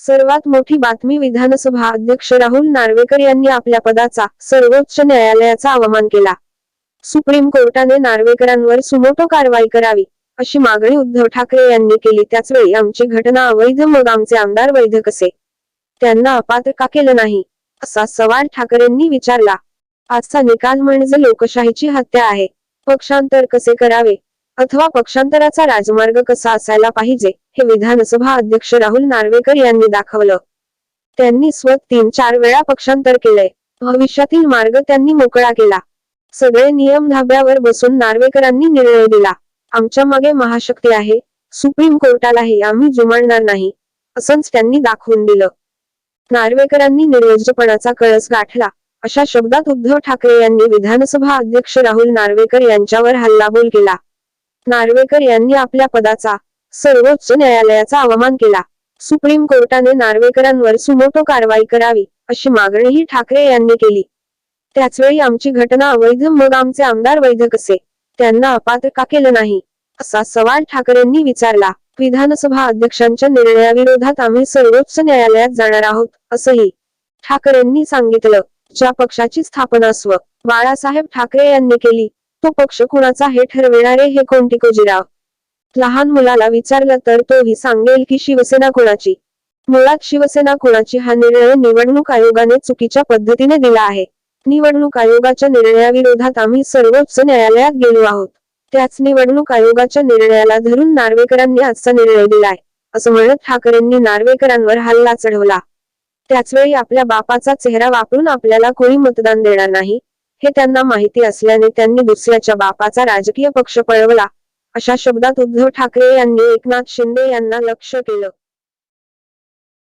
सर्वात मोठी बातमी विधानसभा अध्यक्ष राहुल नार्वेकर यांनी आपल्या पदाचा सर्वोच्च न्यायालयाचा अवमान केला. सुप्रीम कोर्टाने नार्वेकरांवर सुमोटो कारवाई करावी अशी मागणी उद्धव ठाकरे यांनी केली. त्याचवेळी आमची घटना अवैध मग आमचे आमदार वैध कसे? त्यांना अपात्र का केलं नाही? असा सवाल ठाकरेंनी विचारला. आजचा निकाल म्हणजे लोकशाहीची हत्या आहे. पक्षांतर कसे करावे? अथवा पक्षांतराचा राजमार्ग कसा असायला पाहिजे हे विधानसभा अध्यक्ष राहुल नार्वेकर यांनी दाखवलं. त्यांनी स्वत तीन चार वेळा पक्षांतर केलंय. भविष्यातील मार्ग त्यांनी मोकळा केला. सगळे नियम धाब्यावर बसून नार्वेकरांनी निर्णय दिला. आमच्या मागे महाशक्ती आहे सुप्रीम कोर्टालाही आम्ही जुमानणार नाही असंच त्यांनी दाखवून दिलं. नार्वेकरांनी निर्लज्जपणाचा कळस गाठला. अशा शब्दात उद्धव ठाकरे यांनी विधानसभा अध्यक्ष राहुल नार्वेकर यांच्यावर हल्लाबोल केला. नार्वेकर यांनी आपल्या पदाचा सर्वोच्च न्यायालयाचा अवमान केला. सुप्रीम कोर्टाने नार्वेकरांवर सुमोटो कारवाई करावी अशी मागणीही ठाकरे यांनी केली. त्याचवेळी आमची घटना अवैध मग आमचे आमदार वैध कसे? त्यांना अपात्र का केलं नाही? असा सवाल ठाकरेंनी विचारला. विधानसभा अध्यक्षांच्या निर्णयाविरोधात आम्ही सर्वोच्च न्यायालयात जाणार आहोत असंही ठाकरेंनी सांगितलं. ज्या पक्षाची स्थापना स्व. बाळासाहेब ठाकरे यांनी केली. तो पक्ष कुणाचा हे ठरविणारे हे कोणती टिकोजीराव लहान मुलाला विचारलं तर तोही सांगेल की शिवसेना कोणाची? मुळात शिवसेना कोणाची हा निर्णय निवडणूक आयोगाने चुकीच्या पद्धतीने दिला आहे. निवडणूक आयोगाच्या निर्णयाविरोधात आम्ही सर्वोच्च न्यायालयात गेलो आहोत. त्याच निवडणूक आयोगाच्या निर्णयाला धरून नार्वेकरांनी आजचा निर्णय दिलाय असं म्हणत ठाकरेंनी नार्वेकरांवर हल्ला चढवला. त्याचवेळी आपल्या बापाचा चेहरा वापरून आपल्याला कोणी मतदान देणार नाही? हे त्यांना माहिती असल्याने त्यांनी दुसऱ्याच्या बापाचा राजकीय पक्ष पळवला. अशा शब्दात उद्धव ठाकरे यांनी एकनाथ शिंदे यांना लक्ष केलं.